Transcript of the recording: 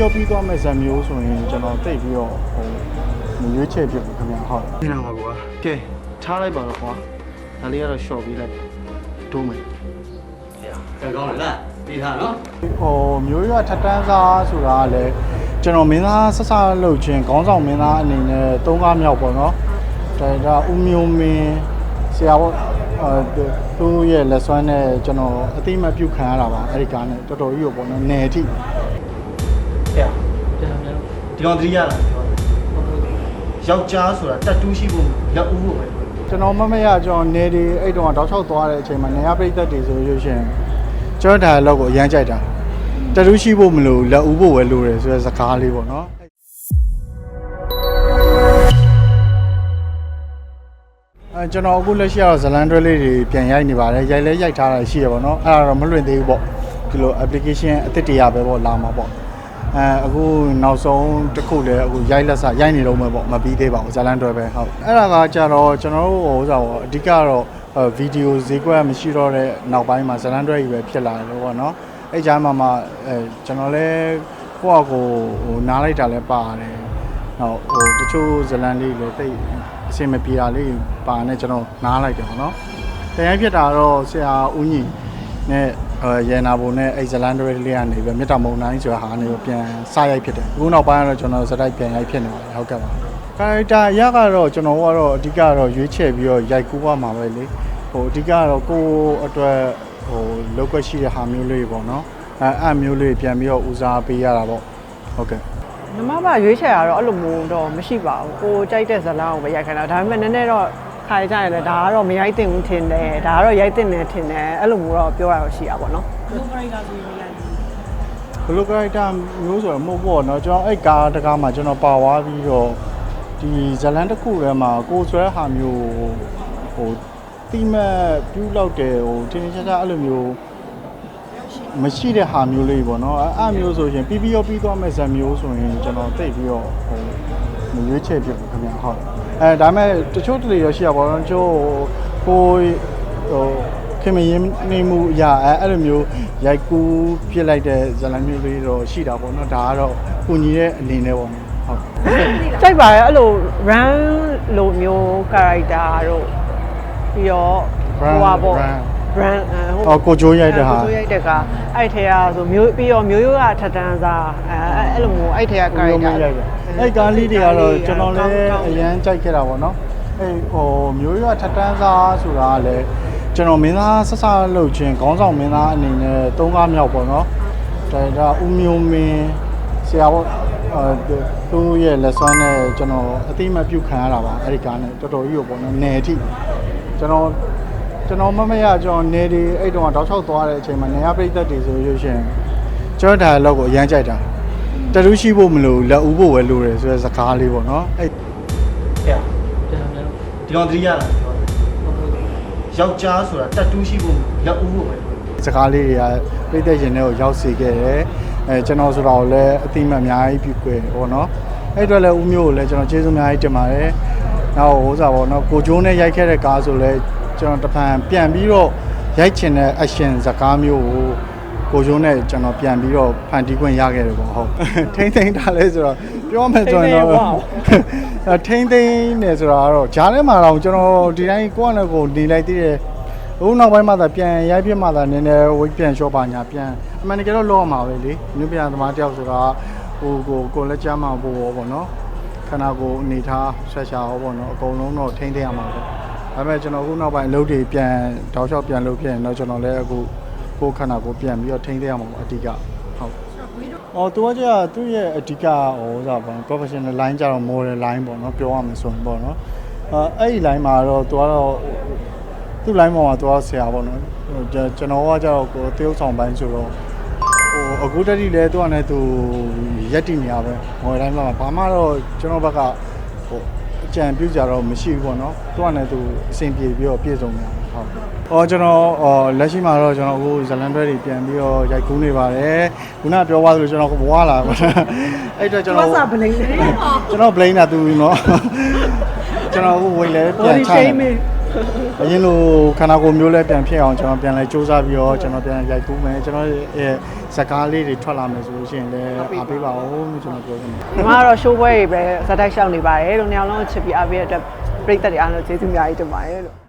ပြီးရောပြီးသွားမဲ့ဇာတ်မျိုးဆိုရင်ကျွန်တော်တိတ်ပြီးတော့ဟိုမရွေးချယ်ဖြစ်ဘူးခင်ဗျာဟုတ်နေလာပါကွာကဲထားလိုက်ပါတော့ကွာဒါလေးကတော့ short ပေးလိုက်ဒုံးမယ်ကဲကောင်းတယ်လားပြီးထားနော်ဟိုမျိုးရွာထက်တန်းစားဆိုတာကလည်းကျွန်တော်မင်းသားဆက်ဆလုပ်ခြင်းခေါင်းဆောင်မင်းသားအနေနဲ့သုံးကားမြောက်ပေါ့နော်ဒါဒါဦးမျိုးမင်းဆရာပေါ့အဲသူ့ရဲ့လက်စွမ်းနဲ့ကျွန်တော်အတိအမတ်ပြုခံရတာပါအဲ့ဒီကားနဲ့တော်တော်ကြီးရောပေါ့နော်နယ်အထိ ကဲပြန်ပြန်ဒီကောင်သတိရလားယောက်ျားဆိုတာတက်တူးရှိဖို့လက်ဦးဖို့ပဲကျွန်တော်မမရကျွန်တော်နေဒီအဲ့တုန်းကတောက်လျှောက်သွားတဲ့အချိန်မှာနေရပြိသက်တွေဆိုလို့ရှိရင်ကျွန်တော်ဒါလောက်ကိုအရန်ကြိုက်တာတတူးရှိဖို့မလို့လက်ဦးဖို့ပဲလိုတယ်ဆိုတဲ့စကားလေးပေါ့နော်အဲကျွန်တော်အခုလက်ရှိကတော့ဇလန်တွဲလေးတွေပြန်ရိုက်နေပါတယ်ရိုက်လဲရိုက်ထားတာရှိရပါတော့အဲ့ဒါတော့မလွင့်သေးဘူးပေါ့ဒီလို application အသစ်တရားပဲပေါ့လာမှာပေါ့ အဲအခုနောက်ဆုံးတစ်ခုလည်းအခုရိုက်လက်စရိုက်နေတော့မယ်ပေါ့မပြီးသေးပါဘူးဇလန်တွဲပဲဟုတ်အဲ့ဒါကကြတော့ကျွန်တော်တို့ဟိုဥစားပေါ့အဓိကတော့ဗီဒီယိုဈေးကွက်မရှိတော့တဲ့နောက်ပိုင်းမှာဇလန်တွဲကြီးပဲဖြစ်လာတယ်လို့ပေါ့နော်အဲ့ကြားမှာမှအဲကျွန်တော်လည်းကိုယ့်အကိုဟိုနားလိုက်တာလည်းပါတယ်ဟုတ်ဟိုတချို့ဇလန်လေးလည်းတိတ်အဆင်မပြေတာလေးပါနဲ့ကျွန်တော်နားလိုက်တယ်ပေါ့နော်တရားဖြစ်တာတော့ဆရာဦးညီနဲ့အဲ ရန်နာဘုံနဲ့အဲ့ဇလန်တွဲလေးကနေပြီးမြတ်တာမုံတိုင်းဆိုတာဟာနေပြီးပြန်စရိုက်ဖြစ်တယ်အခုနောက်ပိုင်းကတော့ကျွန်တော်စတိုက်ပြန်ရိုက်ဖြစ်နေပါတယ်ဟုတ်ကဲ့ပါကာရိုက်တာအရကတော့ကျွန်တော်ကတော့အဓိကတော့ရွေးချယ်ပြီးတော့ရိုက်ကူးရမှာပဲလေဟိုအဓိကတော့ကိုယ့်အတွက်ဟိုလောက်ွက်ရှိတဲ့ဟာမျိုးလေးပေါ့နော်အဲအဲ့မျိုးလေးပြန်ပြီးတော့ဦးစားပေးရတာပေါ့ဟုတ်ကဲ့ညီမမရွေးချယ်တာတော့အဲ့လိုမျိုးတော့မရှိပါဘူးကိုကြိုက်တဲ့ဇာတ်လမ်းကိုပဲရိုက်ခိုင်းတာဒါပေမဲ့နည်းနည်းတော့ ခါရကြရင်လည်းဒါကတော့မရိုက်တင်ဘူးထင်တယ်ဒါကတော့ရိုက်တင်တယ်ထင်တယ်အဲ့လိုမျိုးတော့ပြောရတော့ရှိတာပေါ့နော်ဘလိုကာရိုက်တာမျိုးဆိုတော့မဟုတ်ပေါ့နော်ကျွန်တော်အဲ့ကားတကားမှာကျွန်တော်ပါသွားပြီးတော့ဒီဇလန်တစ်ခုထဲမှာကိုယ်ဆွဲဟာမျိုးဟိုတိမတ်ပြူးလောက်တယ်ဟိုတင်းတင်းချာချာအဲ့လိုမျိုးမရှိတဲ့ဟာမျိုးလေးပေါ့နော်အဲ့အဲ့မျိုးဆိုရင်ပြီးပြီးရောပြီးသွားမဲ့ဇာတ်မျိုးဆိုရင်ကျွန်တော်တိတ်ပြီးတော့ဟိုမရွေးချယ်ဖြစ်ဘူးခင်ဗျာဟုတ် အဲဒါပေမဲ့တချို့တလေရောရှိရပါတော့တချို့ကိုဟိုခင်မရင်နေမှုအရာအဲအဲ့လိုမျိုးရိုက်ကူးပြစ်လိုက်တဲ့ဇာတ်လမ်းမျိုးလေးတော့ရှိတာပေါ့နော်ဒါကတော့ကိုညီတဲ့အနေနဲ့ပေါ့နော်ဟုတ်ကြိုက်ပါရဲ့အဲ့လို run လိုမျိုး character တို့ပြီးတော့ဟိုပါပေါ့ brand ဟိုအော်ကိုဂျိုးရိုက်တဲ့ဟာကိုရိုက်တဲ့ကအဲ့ထဲကဆိုမျိုးပြီးတော့မျိုးရိုးကထက်တန်းစားအဲအဲ့လိုမျိုးအဲ့ထဲက character အဲ့ကားလေးတွေကတော့ကျွန်တော်လည်းအရန်ကြိုက်ခဲ့တာပေါ့နော်အဲ့ဟိုမျိုးရွာထက်တန်းစားဆိုတာကလည်းကျွန်တော်မင်းသားဆက်ဆလုပ်ခြင်းခေါင်းဆောင်မင်းသားအနေနဲ့သုံးကားမြောက်ပေါ့နော်ဒါဒါဦးမျိုးမင်းဆရာပေါ့အဲသူ့ရဲ့လက်စွမ်းနဲ့ကျွန်တော်အတိအမတ်ပြုခံရတာပါအဲ့ဒီကားနဲ့တော်တော်ကြီးရောပေါ့နော်နယ်အထိကျွန်တော် ကျွန်တော်မမရကျွန်တော်နေဒီအဲ့တုန်းကတောက်လျှောက်သွားတဲ့အချိန်မှာနေရပြိသက်တွေဆိုလို့ရှိရင်ကျွန်တော်ဒါလောက်ကိုအရန်ကြိုက်တာတတူးရှိဖို့မလို့လက်ဦးဖို့ပဲလိုတယ်ဆိုတဲ့စကားလေးပေါ့နော်အဲ့ကဲပြန်ပြန်ဒီကောင်သတိရလားယောက်ျားဆိုတာတက်တူးရှိဖို့လက်ဦးဖို့ပဲစကားလေးတွေကပြည်သက်ရင်တွေကိုရောက်စေခဲ့တယ်အဲကျွန်တော်ဆိုတော့လည်းအတိအမတ်အများကြီးပြုခွေပေါ့နော်အဲ့အတွက်လည်းဦးမျိုးကိုလည်းကျွန်တော်ကျေးဇူးအများကြီးတင်ပါတယ်နောက်ဟိုစားပေါ့နော်ကိုကျိုးနဲ့ရိုက်ခဲ့တဲ့ကားဆိုလည်း ကျွန်တော်တဖန်ပြန်ပြီးတော့ရိုက်ချင်တဲ့ action စကားမျိုးကိုကိုကျိုးနဲ့ကျွန်တော်ပြန်ပြီးတော့ဖန်တီးခွင့်ရခဲ့တယ်ပေါ့ဟုတ်ထိမ့်သိမ့်ထားလဲဆိုတော့ပြောမယ်ဆိုရင်တော့အဲထိမ့်သိမ့်နေဆိုတာကတော့ဂျားထဲမှာတော့ကျွန်တော်ဒီတိုင်းကိုယ့်အနေကိုနေလိုက်သေးတယ်အခုနောက်ပိုင်းမှာသာပြန်ရိုက်ပြမှသာနည်းနည်းဝိတ်ပြန်လျှော့ပါညာပြန်အမှန်တကယ်တော့လောရမှာပဲလေနုပြန်သမားတယောက်ဆိုတာဟိုကိုကိုလက်ချမ်းမှာပို့ပေါ့နော်ခန္ဓာကိုယ်အနေထားဆက်ရှာဟောပေါ့နော်အကုန်လုံးတော့ထိမ့်သိမ့်ရမှာပဲ ဒါပေမဲ့ကျွန်တော်အခုနောက်ပိုင်းအလုပ်တွေပြန်တောက်လျှောက်ပြန်လုပ်ဖြစ်ရင်တော့ကျွန်တော်လည်းအခုကိုယ်ခန္ဓာကိုယ်ပြန်ပြီးတော့ထိမ့်သိမ့်ရမှာပေါ့အဓိကဟုတ်။အော်သူကကျတော့သူ့ရဲ့အဓိကဟိုဆိုတာပေါ့ professional line ကျတော့ model line ပေါ့နော်ပြောရမယ်ဆိုရင်ပေါ့နော်။အဲအဲ့ဒီ line မှာတော့သူကတော့သူ့ line ပေါ်မှာသူကဆရာပေါ့နော်။ဟိုကျွန်ကျွန်တော်ကကျတော့ကိုတရုပ်ဆောင်ပိုင်းဆိုတော့ဟိုအခုတည်းကလည်းသူကလည်းသူရက်တည်နေရပဲ model line မှာဘာမှတော့ကျွန်တော်ဘက်ကဟိုအ ကြံပြုကြတော့မရှိဘူးပေါ့နော်။သူကလည်းသူအဆင်ပြေပြီးတော့ပြည့်စုံနေတာဟုတ်။အော်ကျွန်တော်အော်လက်ရှိမှာတော့ကျွန်တော်အခုဇလန်ဘက်တွေပြန်ပြီးတော့ရိုက်ကူးနေပါတယ်။ခုနပြောသွားသလိုကျွန်တော်ဘွားလာပါအဲ့တော့ကျွန်တော်ဘာသာဘလိန်လေးကျွန်တော် blame တာသူနော်ကျွန်တော်အခုဝိတ်လဲပြန်ချတယ် အရင်လိုခန္ဓာကိုယ်မျိုးလည်းပြန်ဖြစ်အောင်ကျွန်တော်ပြန်လဲစူးစမ်းပြီးတော့ကျွန်တော်ပြန်ရိုက်ကူးမယ်ကျွန်တော်ရဲ့ဇာတ်ကားလေးတွေထွက်လာမယ်ဆိုလို့ရှိရင်လည်းအားပေးပါဦးလို့ကျွန်တော်ပြောချင်တယ်ဒီမှာကတော့ show ပွဲတွေပဲဇာတ်တိုက်ရှောက်နေပါတယ်လို့နှစ်ယောက်လုံးချစ်ပြီးအားပေးတဲ့အတွက်ပြည်သက်တွေအားလုံးကျေးဇူးအများကြီးတင်ပါတယ်လို့